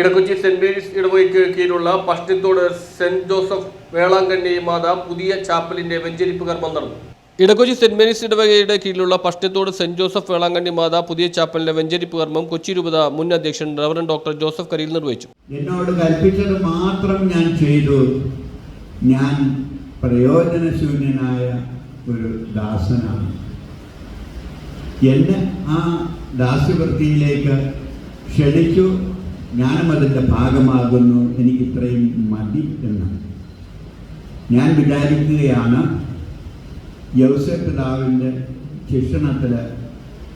Edakochi Saint Mary's ഇടവകയ്ക്ക് കീഴിലുള്ള Pashtithodu Saint Joseph Velankanni മാത പുതിയ ചാപ്പലിന്റെ വെഞ്ചരിപ്പ് കർമ്മം നടന്നു. ഇടക്കൊച്ചി സെന്റ് മേരീസ് ഇടവകയുടെ കീഴിലുള്ള പഷ്ടിത്തോട് സെന്റ് ജോസഫ് വേളാങ്കണ്ണി മാത പുതിയ ചാപ്പലിന്റെ വെഞ്ചരിപ്പ് കർമ്മം കൊച്ചി രൂപത മുൻ അധ്യക്ഷൻ റവറൻ ഡോക്ടർ ജോസഫ് കരിയിൽ നിർവഹിച്ചു. എന്നോട് കൽപ്പിച്ചത് മാത്രം ഞാൻ ചെയ്തു. ഞാൻ പ്രയോജനശൂന്യനായ ഒരു ദാസനാണ്. എന്നെ ആ ദാസ്യവൃത്തിയിലേക്ക് ക്ഷണിച്ചു. ഞാനും അതിന്റെ ഭാഗമാകുന്നു എനിക്കിത്രയും മതി എന്നാണ് ഞാൻ വിചാരിക്കുകയാണ് യൗസഫ് പിതാവിന്റെ ശിക്ഷണത്തിൽ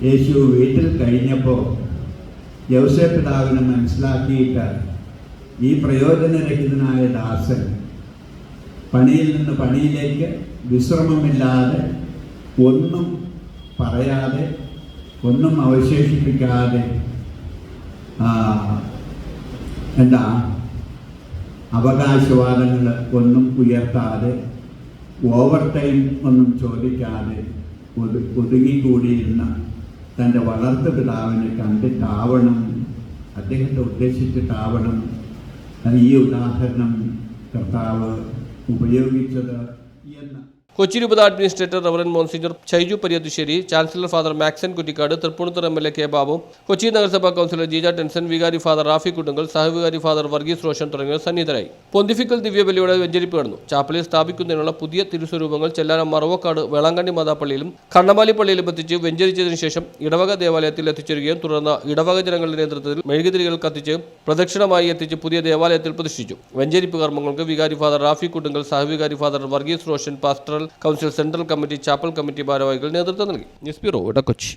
യേശു വീട്ടിൽ കഴിഞ്ഞപ്പോൾ യൗസഫ് പിതാവിനെ മനസ്സിലാക്കിയിട്ട് ഈ പ്രയോജനരഹിതനായ ദാസൻ പണിയിൽ നിന്ന് പണിയിലേക്ക് വിശ്രമമില്ലാതെ ഒന്നും പറയാതെ ഒന്നും അവശേഷിപ്പിക്കാതെ എന്താ അവകാശവാദങ്ങൾ ഒന്നും ഉയർത്താതെ ഓവർ ടൈം ഒന്നും ചോദിക്കാതെ ഒതു ഒതുങ്ങിക്കൂടിയിരുന്ന തന്റെ വളർത്തു പിതാവിനെ കണ്ടിട്ടാവണം അദ്ദേഹത്തെ ഉദ്ദേശിച്ചിട്ടാവണം ഈ ഉദാഹരണം കർത്താവ് ഉപയോഗിച്ചത് എന്ന്. കൊച്ചി രൂപത administrator reverend monsignor Shaiju Pariyathusseri chancellor father Maxon Kuttikkad Thrippunithura M L A K Babu Kochi നഗരസഭാ കൗൺസിലർ ജീജ ടെൻസൻ വികാരി ഫാദർ റാഫി കുട്ടുങ്കൽ സഹവികാരി ഫാദർ വർഗീസ് റോഷൻ തുടങ്ങിയവർ സന്നിഹിതരായി. പൊന്തിഫിക്കൽ ദിവ്യബലിയുടെ വെഞ്ചരിപ്പ് നടന്നു ചാപ്പലിൽ സ്ഥാപിക്കുന്നതിനുള്ള പുതിയ തിരുസ്വരൂപങ്ങൾ ചെല്ലാനം മറവക്കാട് വേളാങ്കണ്ണി മാതാപ്പള്ളിയിലും കണ്ണമാലി പള്ളിയിലും എത്തിച്ച് വെഞ്ചരിച്ചതിനു ശേഷം ഇടവക ദേവാലയത്തിൽ എത്തിച്ചേരുകയും തുടർന്ന് ഇടവക ജനങ്ങളുടെ നേതൃത്വത്തിൽ മെഴുകുതിരികൾ കത്തിച്ച് പ്രദക്ഷിണമായി എത്തിച്ച് പുതിയ ദേവാലയത്തിൽ പ്രതിഷ്ഠിച്ചു. വെഞ്ചരിപ്പ് കർമ്മങ്ങൾക്ക് വികാരി father Rafi Kuttumkal സഹവികാരി father Varghese Roshan pastoral council central committee chapel committee ഭാരവാഹികൾ നേതൃത്വം നൽകി. News bureau Edakochi